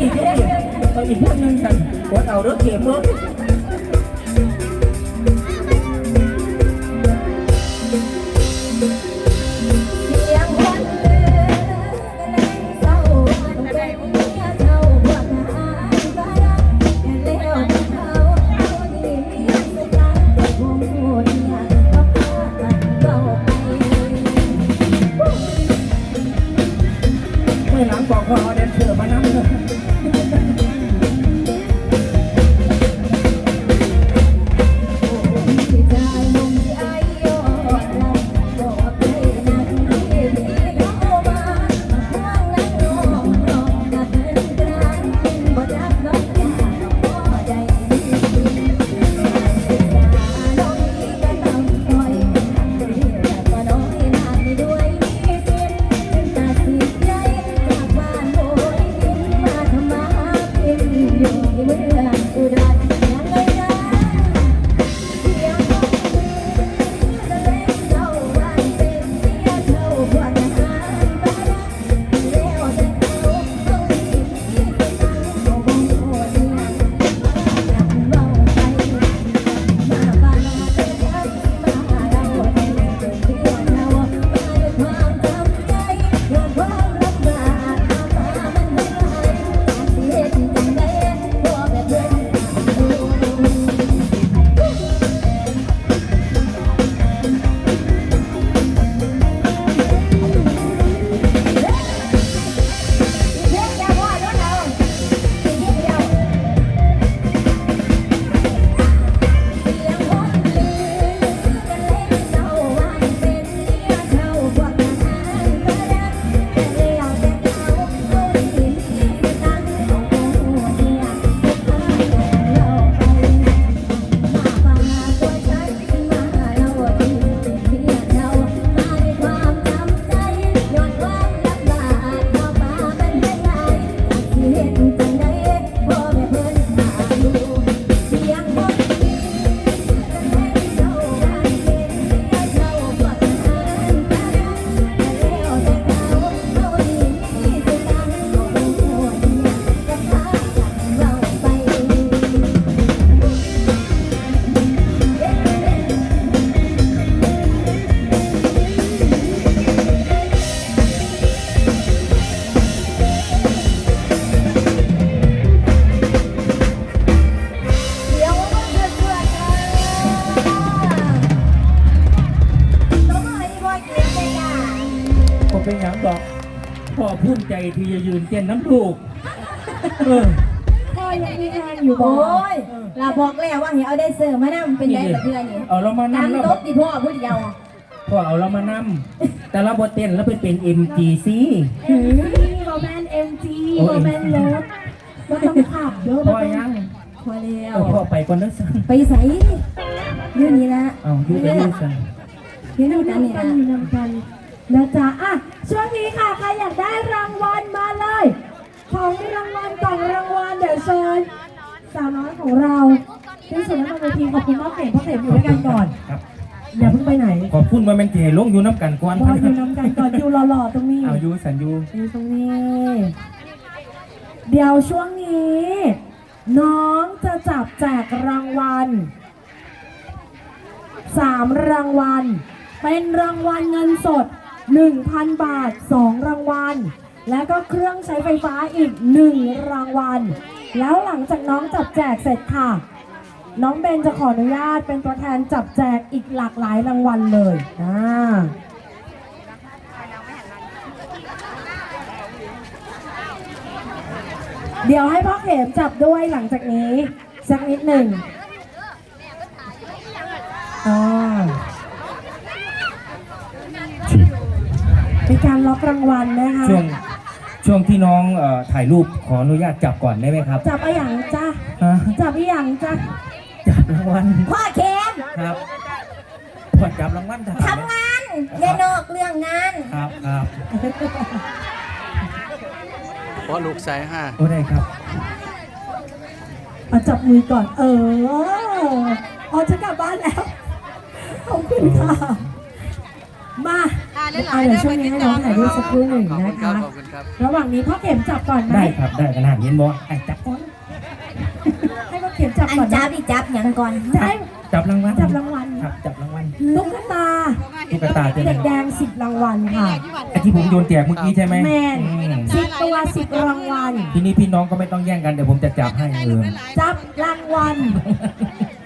gì chút gì có gì chút nhân tình của tàu rất hiểm bước ก็เป็นอย่างดอกพ่อภูมิใจที่จะยืนเต้นน้ำลูกเออ พ่อยังมีงานอยู่บ่โอ้ยเราบอกแล้วว่าเห็นเอาได้เสิร์ฟมานั่งเป็นได้แบบเดือนนี้เอาเรามานั่นั่งแล้วโต๊ะที่พ่อพูดเดียวพ่อเอาเรามานั่แต่เราบทเต้นแล้วไปเป็น MGC หือโรแมนเอ็มจีโอ้โรแมนรถก็ต้องขับเด้อพ่อยังพอแล้วเอาพ่อไปก่อนเด้อสันไปใส่ยืนนี่ละเอาอยู่ไปอยู่สันยืนนี่กันนี่กันละอยู่นำกัน นะจ๊ะอะช่วงนี้ค่ะใครอยากได้รางวัลมาเลย ของรางวัลกล่องรางวัลเดี๋ยวเชิญสาวน้อยของเราที่สุดแล้วบนเวทีขอบคุณพ่อเข็มพ่อเข็มอยู่ด้วยกันก่อนครับอย่าเพิ่งไปไหนขอบคุณว่าแมันเจลงอยู่น้ำกันก่อนรออยู่นำกันก่อนอยู่หล่อๆตรงนี้เอาอยู่สันอยู่อยู่ตรงนี้ เดี๋ยวช่วงนี้ น้องจะจับแจกรางวัลสามรางวัล เป็นรางวัลเงินสด 1,000 บาท 2 รางวัล และก็เครื่องใช้ไฟฟ้าอีก 1 รางวัล แล้วหลังจากน้องจับแจกเสร็จค่ะ น้องเบนจะขออนุญาตเป็นตัวแทนจับแจกอีกหลากหลายรางวัลเลยอ่าเดี๋ยวให้พ่อเข็มจับด้วยหลังจากนี้ สักนิดหนึ่งอ่าเป็น การล็อกรางวัลนะคะช่วงช่วงที่น้องเอ่อถ่ายรูปขออนุญาตจับก่อนได้ไหมครับจับไอ้หยังจ้าฮะจับไอ้หยังจ้าจับรางวัลพ่อเข็มครับพอจับรางวัลถ่ายทำงานอย่านอกเรื่องงานครับครับเพราะลูกสายห้าโอ้ได้ครับเอาจับมือก่อน เอออ๋อจะกลับบ้านแล้วขอบคุณค่ะมา อะเดี๋ยวช่วงนี้ให้น้องถ่ายรูปสักครู่หนึ่งขอบคุนะณครับคะ ขอบคุณครับ ระหว่างนี้พ่อเข็มจับก่อนไหมได้ครับได้ขนาดเห็นบ่ไอ้จับก่อนให้พ่อเข็เขียนจับอันก่อนจันะบดิจับหยังก่อนใช่จับรางวัลจับรางวัลครับจับรางวัลตุ๊กตาตุ๊กตาใช่ไหมเด็กแดงสิบรางวัลค่ะ ไอ้ที่ผมโยนแจกเมื่อกี้ใช่ไหมแมนอืมสิบตัวสิบรางวัล ทีนี้พี่น้องก็ไม่ต้องแย่งกันเดี๋ยวผมจะจับให้เออจับรางวัล